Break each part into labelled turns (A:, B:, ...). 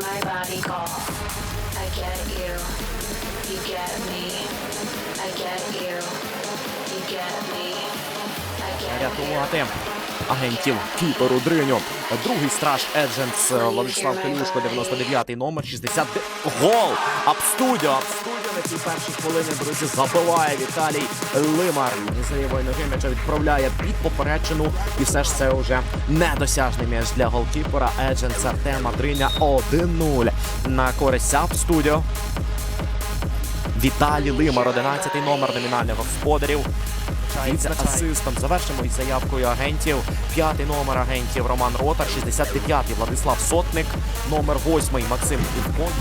A: my body call. I get you. You get me. I get you. You get me. I get
B: рятувати агентів Кіперу Дриню. Другий страж Едженс Владислав Келюшко, 99-й номер, 60. Гол! Абстудіо! Абстудіо цій першій хвилині, друзі, забиває Віталій Лимар. З лівої ноги м'яча відправляє під поперечину. І все ж це вже недосяжний м'яч для голкіпера Едженс Артема Дриня 1-0 на користь Абстудіо. Віталій Лимар, 11-й номер номінальних господарів. Віце асистом. Завершимо із заявкою агентів. П'ятий номер агентів Роман Ротар, 69-й Владислав Сотник, номер 8 Максим Івкон.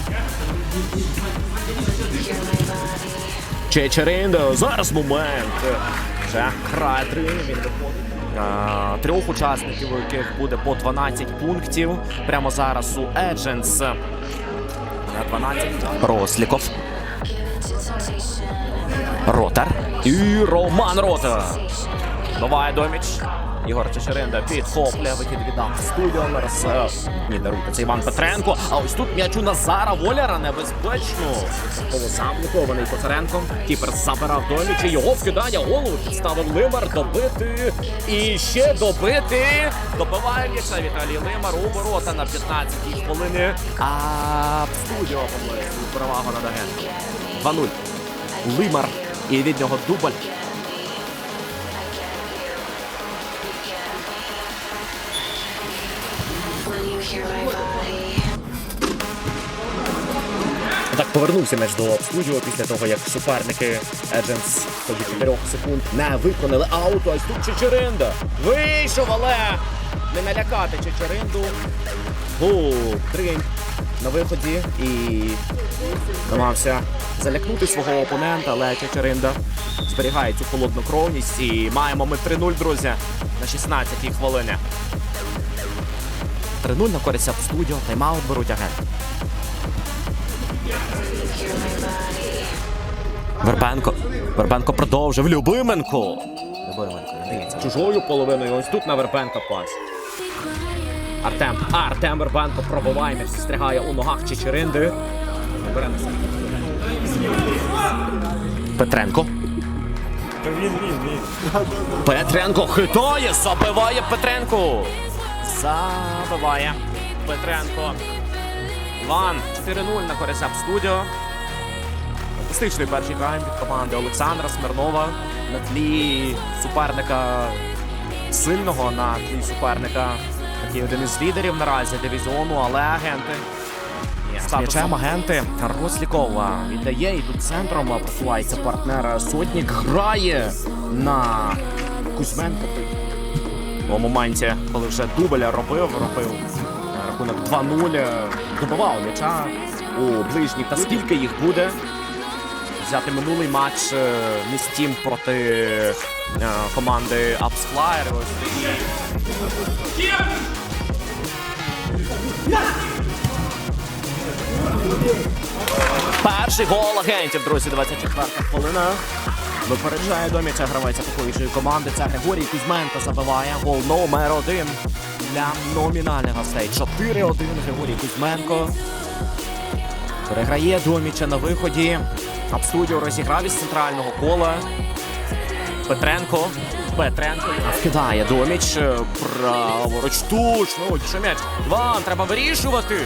B: Чечеринда. Зараз момент. Вже грає три. Він виходить. Трьох учасників, у яких буде по 12 пунктів. Прямо зараз у Едженс. 12. Росліков. Ротар. І Роман Ротар. Давай, доміч. Ігор Чечеринда підхоплює вихід студіо. Зараз е, ні, даруйте, це Іван Петренко. А ось тут м'яч у Назара Воляра небезпечно. Сам блокований Коцаренко. Кіпер забирав доміч. і Його вкидання голову підставив Лимар. Добити. І ще добити. Добиває м'яча Віталій Лимар у ворота на 15-й хвилині. А студіо помилує свою перевагу над агентом. 2-0. Лимар. І від нього дубль. Так повернувся меч до студіо після того, як суперники Едженс тоді 4 секунд не виконали аут. Ось тут Чечеринда. Вийшов, але не налякати Чечеринду. Гол. Тринь на виході і намагався залякнути свого опонента, але Чечеринда зберігає цю холоднокровність. І маємо ми 3-0, друзі, на 16-й хвилині. 3-0 на користь студіо. Тайм-аут беруть агенти. Вербенко. Вербенко продовжив. Любименко. Любименко. Дивіться. Чужою половиною. Ось тут на Вербенка пас. Артем. А, Артем Вербенко пробиває. М'яч стригає у ногах Чечеринди. Петренко. Петренко хитає, забиває Петренко. Забиває Петренко. Іван 4-0 на користь студіо. Фантастичний перший тайм від команди Олександра Смирнова на тлі суперника сильного, на тлі суперника, який один із лідерів наразі дивізіону, але агенти. М'ячем агенти Рослікова віддає і тут центром просувається партнер Сотнік. Грає на Кузьменко. У моменті, коли вже дубля робив, робив рахунок 2-0, добивав м'яча у ближніх. Та скільки їх буде? Взяти минулий матч е, Містім проти е, команди Апсфлаєр. Перший гол агентів, друзі, 24 хвилина. Випереджає до м'яча гравець атакуючої команди. Це Григорій Кузьменко забиває гол номер один для номінальних гостей. 4-1 Григорій Кузьменко. Переграє Доміча на виході. Абстудіо розіграв із центрального кола. Петренко. Петренко вкидає Доміч. Праворуч точно. Ой, що м'яч. Іван, треба вирішувати.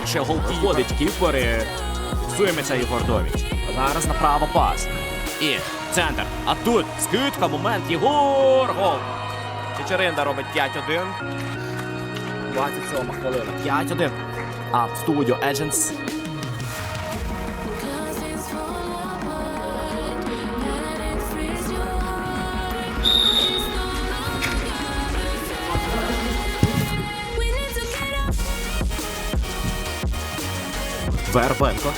B: Ну, Ще гол ходить кіпери. Суєметься Єгор Доміч. Зараз направо пас. І центр. А тут скидка, момент. Єгор. Гол. Чечеринда робить 5-1. 27 хвилина. 5-1. А студіо Едженс. Вербенко.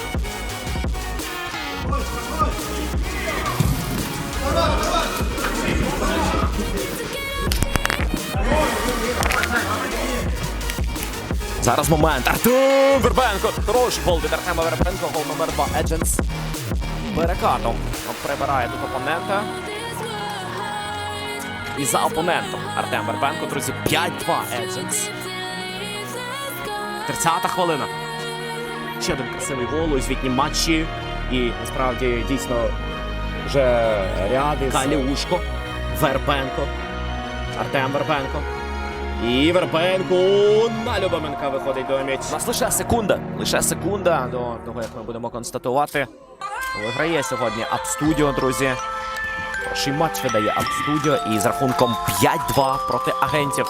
B: Зараз момент. Артем Вербенко. Хороший гол від Артема Вербенко. Гол номер 2. Едженс. Перекатом. Прибирає тут опонента. І за опонентом Артем Вербенко, друзі, 5-2 Едженс. 30-та хвилина. Ще один красивий гол у звітнім матчі. І насправді дійсно
C: Вже ряд із
B: Каліушко, Вербенко, Артем Вербенко. І Вербенко на Любоменка виходить до м'яч. У нас лише секунда. Лише секунда до того, як ми будемо констатувати. Виграє сьогодні Ап-студіо, друзі. Перший матч видає Ап-студіо і з рахунком 5-2 проти агентів.